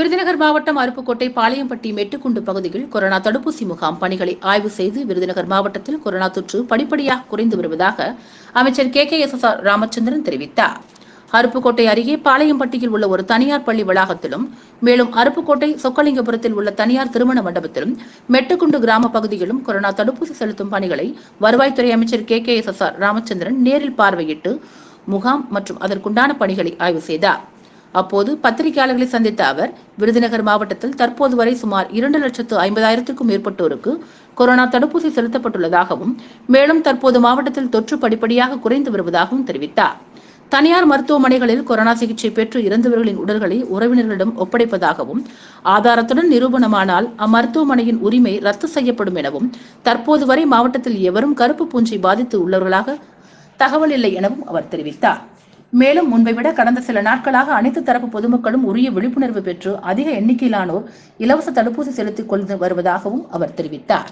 விருதுநகர் மாவட்டம் அருப்புக்கோட்டை பாளையம்பட்டி மெட்டுக்குண்டு பகுதியில் கொரோனா தடுப்பூசி முகாம் பணிகளை ஆய்வு செய்து விருதுநகர் மாவட்டத்தில் கொரோனா தொற்று படிப்படியாக குறைந்து வருவதாக அமைச்சர் K K S S R Ramachandran தெரிவித்தார். அருப்புக்கோட்டை அருகே பாளையம்பட்டியில் உள்ள ஒரு தனியார் பள்ளி வளாகத்திலும் மேலும் அருப்புக்கோட்டை சொக்கலிங்கபுரத்தில் உள்ள தனியார் திருமண மண்டபத்திலும் மெட்டுக்குண்டு கிராம பகுதியிலும் கொரோனா தடுப்பூசி செலுத்தும் பணிகளை வருவாய்த்துறை அமைச்சர் K K S S R Ramachandran நேரில் பார்வையிட்டு முகாம் மற்றும் அதற்குண்டான பணிகளை ஆய்வு செய்தார். அப்போது பத்திரிகையாளர்களை சந்தித்த அவர் விருதுநகர் மாவட்டத்தில் தற்போது வரை சுமார் இரண்டு லட்சத்து ஐம்பதாயிரத்திற்கும் மேற்பட்டோருக்கு கொரோனா தடுப்பூசி செலுத்தப்பட்டுள்ளதாகவும் மேலும் தற்போது மாவட்டத்தில் தொற்று படிப்படியாக குறைந்து வருவதாகவும் தெரிவித்தார். தனியார் மருத்துவமனைகளில் கொரோனா சிகிச்சை பெற்று இறந்தவர்களின் உடல்களை உறவினர்களிடம் ஒப்படைப்பதாகவும் ஆதாரத்துடன் நிரூபணமானால் அம்மருத்துவமனையின் உரிமை ரத்து செய்யப்படும் எனவும் தற்போது வரை மாவட்டத்தில் எவரும் கருப்பு பூஞ்சை பாதித்து உள்ளவர்களாக தகவல் இல்லை எனவும் அவர் தெரிவித்தார். மேலும் முன்பை விட கடந்த சில நாட்களாக அனைத்து தரப்பு பொதுமக்களும் உரிய விழிப்புணர்வு பெற்று அதிக எண்ணிக்கையிலானோர் இலவச தடுப்பூசி செலுத்திக் கொண்டு வருவதாகவும் அவர் தெரிவித்தார்.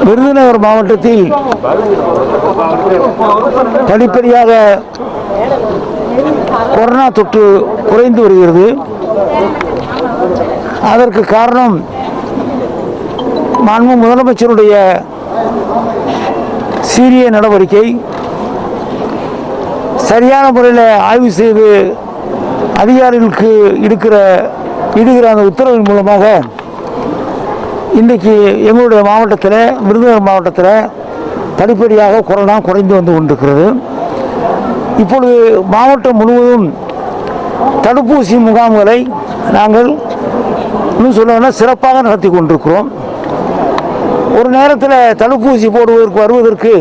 விருதுநகர் மாவட்டத்தில் படிப்படியாக கொரோனா தொற்று குறைந்து வருகிறது. அதற்கு காரணம் மாண்பு முதலமைச்சருடைய சீரிய நடவடிக்கை. சரியான முறையில் ஆய்வு செய்து அதிகாரிகளுக்கு இருக்கிற இடுகிற அந்த உத்தரவின் மூலமாக இன்றைக்கு எங்களுடைய மாவட்டத்தில் விருதுநகர் மாவட்டத்தில் படிப்படியாக கொரோனா குறைந்து வந்து கொண்டிருக்கிறது. இப்பொழுது மாவட்டம் முழுவதும் தடுப்பூசி முகாம்களை நாங்கள் இன்னும் சொல்லணும்னா சிறப்பாக நடத்தி கொண்டிருக்கிறோம். ஒரு நேரத்தில் தடுப்பூசி போடுவதற்கு வருவதற்கு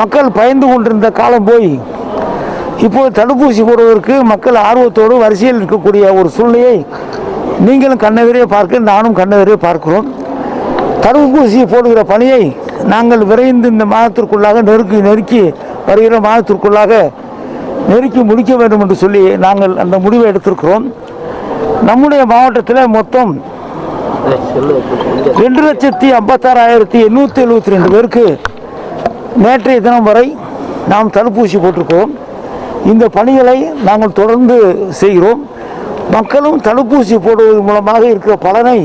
மக்கள் பயந்து கொண்டிருந்த காலம் போய் இப்போது தடுப்பூசி போடுவதற்கு மக்கள் ஆர்வத்தோடு வரிசையில் இருக்கக்கூடிய ஒரு சூழ்நிலையை நீங்களும் கண்ணவரே பார்க்க நானும் கண்ணவரே பார்க்கிறோம். தடுப்பூசி போடுகிற பணியை நாங்கள் விரைந்து இந்த மாதத்திற்குள்ளாக நெருக்கி நெருக்கி வருகிற மாதத்திற்குள்ளாக நெருக்கி முடிக்க வேண்டும் என்று சொல்லி நாங்கள் அந்த முடிவை எடுத்திருக்கிறோம். நம்முடைய மாவட்டத்தில் மொத்தம் ரெண்டு லட்சத்தி ஐம்பத்தாறாயிரத்தி எண்ணூற்றி எழுபத்தி ரெண்டு பேருக்கு நேற்றைய தினம் வரை நாம் தடுப்பூசி போட்டிருக்கிறோம். இந்த பணிகளை நாங்கள் தொடர்ந்து செய்கிறோம். மக்களும் தடுப்பூசி போடுவது மூலமாக இருக்கிற பலனை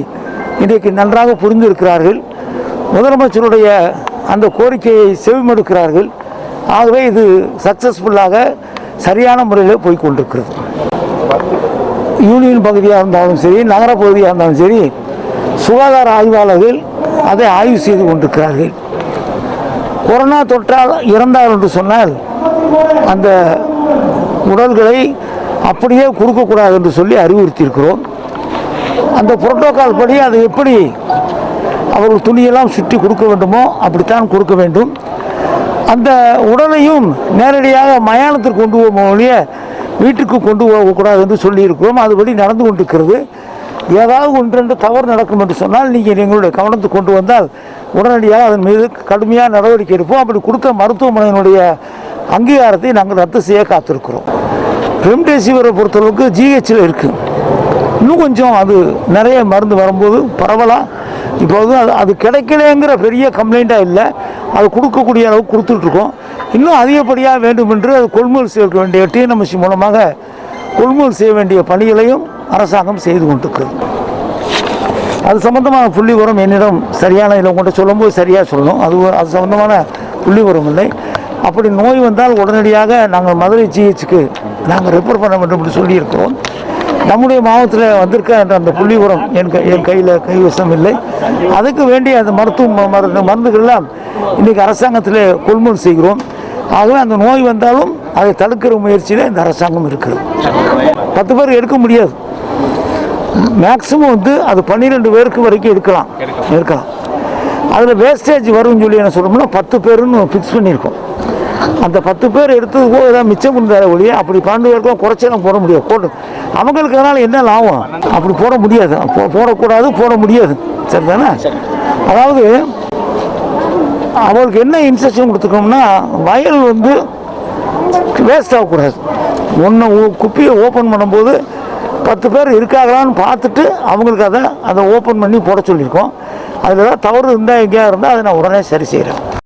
இன்றைக்கு நன்றாக புரிந்திருக்கிறார்கள். முதலமைச்சருடைய அந்த கோரிக்கையை செவிமடுக்கிறார்கள். ஆகவே இது சக்சஸ்ஃபுல்லாக சரியான முறையில் போய் கொண்டிருக்கிறது யூனியன் பகுதியாக இருந்தாலும் சரி நகர பகுதியாக இருந்தாலும் சரி சுகாதார ஆய்வாளர்கள் அதை ஆய்வு செய்து கொண்டிருக்கிறார்கள். கொரோனா தொற்றால் இறந்தார் என்று சொன்னால் அந்த உடல்களை அப்படியே கொடுக்கக்கூடாது என்று சொல்லி அறிவுறுத்தியிருக்கிறோம். அந்த புரோட்டோகால் படி அதை எப்படி அவர்கள் துணியெல்லாம் சுற்றி கொடுக்க வேண்டுமோ அப்படித்தான் கொடுக்க வேண்டும். அந்த உடலையும் நேரடியாக மயானத்திற்கு கொண்டு போகும் ஒழிய வீட்டுக்கு கொண்டு போகக்கூடாது என்று சொல்லியிருக்கிறோம். அதுபடி நடந்து கொண்டிருக்கிறது. ஏதாவது ஒன்றென்று தவறு நடக்கும் என்று சொன்னால் நீங்கள் எங்களுடைய கவனத்துக்கு கொண்டு வந்தால் உடனடியாக அதன் மீது கடுமையாக நடவடிக்கை எடுப்போம். அப்படி கொடுத்த மருத்துவமனையினுடைய அங்கீகாரத்தை நாங்கள் ரத்து செய்ய காத்திருக்கிறோம். ரெம்டெசிவிரை பொறுத்தளவுக்கு ஜிஹெச்சில் இருக்குது இன்னும் கொஞ்சம் அது நிறைய மருந்து வரும்போது பரவலாக இப்போ இப்போது அது அது கிடைக்கலங்கிற பெரிய கம்ப்ளைண்ட்டாக இல்லை. அது கொடுக்கக்கூடிய அளவுக்கு கொடுத்துட்ருக்கோம். இன்னும் அதிகப்படியாக வேண்டும் என்று அது கொள்முதல் செய்ய வேண்டிய டிஎன்எம்எஸ்சி மூலமாக கொள்முதல் செய்ய வேண்டிய பணிகளையும் அரசாங்கம் செய்து கொண்டிருக்கிறது. அது சம்பந்தமான புள்ளி உரம் என்னிடம் சரியான இதில் உங்கள்கிட்ட சொல்லும்போது சரியாக சொல்லணும். அது அது சம்மந்தமான புள்ளி உரம் இல்லை. அப்படி நோய் வந்தால் உடனடியாக நாங்கள் மதுரை ஜிஹெச்சுக்கு நாங்கள் ரெஃபர் பண்ண வேண்டும் என்று சொல்லியிருக்கிறோம். நம்முடைய மாவட்டத்தில் வந்திருக்க அந்த புள்ளி உரம் என் கை என் கையில் கைவசம் இல்லை. அதுக்கு வேண்டிய அந்த மருத்துவ ம- மருந்து மருந்துகள்லாம் இன்றைக்கி அரசாங்கத்தில் கொள்முதல் செய்கிறோம். ஆகவே அந்த நோய் வந்தாலும் அதை தடுக்கிற முயற்சியில் இந்த அரசாங்கம் இருக்கிறது. பத்து பேர் எடுக்க முடியாது. மேக்ஸிமம் வந்து அது பன்னிரெண்டு பேருக்கு வரைக்கும் எடுக்கலாம். எடுக்கலாம். அதில் வேஸ்டேஜ் வரும்னு சொல்லி என்ன சொல்லணும்னா பத்து பேருன்னு ஃபிக்ஸ் பண்ணியிருக்கோம். அந்த பத்து பேர் எடுத்தது போக ஏதாவது மிச்சம் இருந்தார ஒழிய அப்படி பன்னெண்டு பேருக்கும் நம்ம போட முடியாது. போட்டு அவங்களுக்கு அதனால் என்ன லாபம்? அப்படி போட முடியாது. போடக்கூடாது போட முடியாது. சரி தானே அதாவது அவளுக்கு என்ன இன்ஸ்ட்ரக்ஷன் கொடுத்துருக்கோம்னா வயல் வந்து வேஸ்ட் ஆகக்கூடாது. ஒன்று குப்பியை ஓப்பன் பண்ணும்போது பத்து பேர் இருக்காங்களான்னு பார்த்துட்டு அவங்களுக்கு அதை அதை ஓப்பன் பண்ணி போட சொல்லியிருக்கோம். அதில் ஏதாவது தவறு இருந்தால் எங்கேயா இருந்தால் அதை நான் உடனே சரி செய்கிறேன்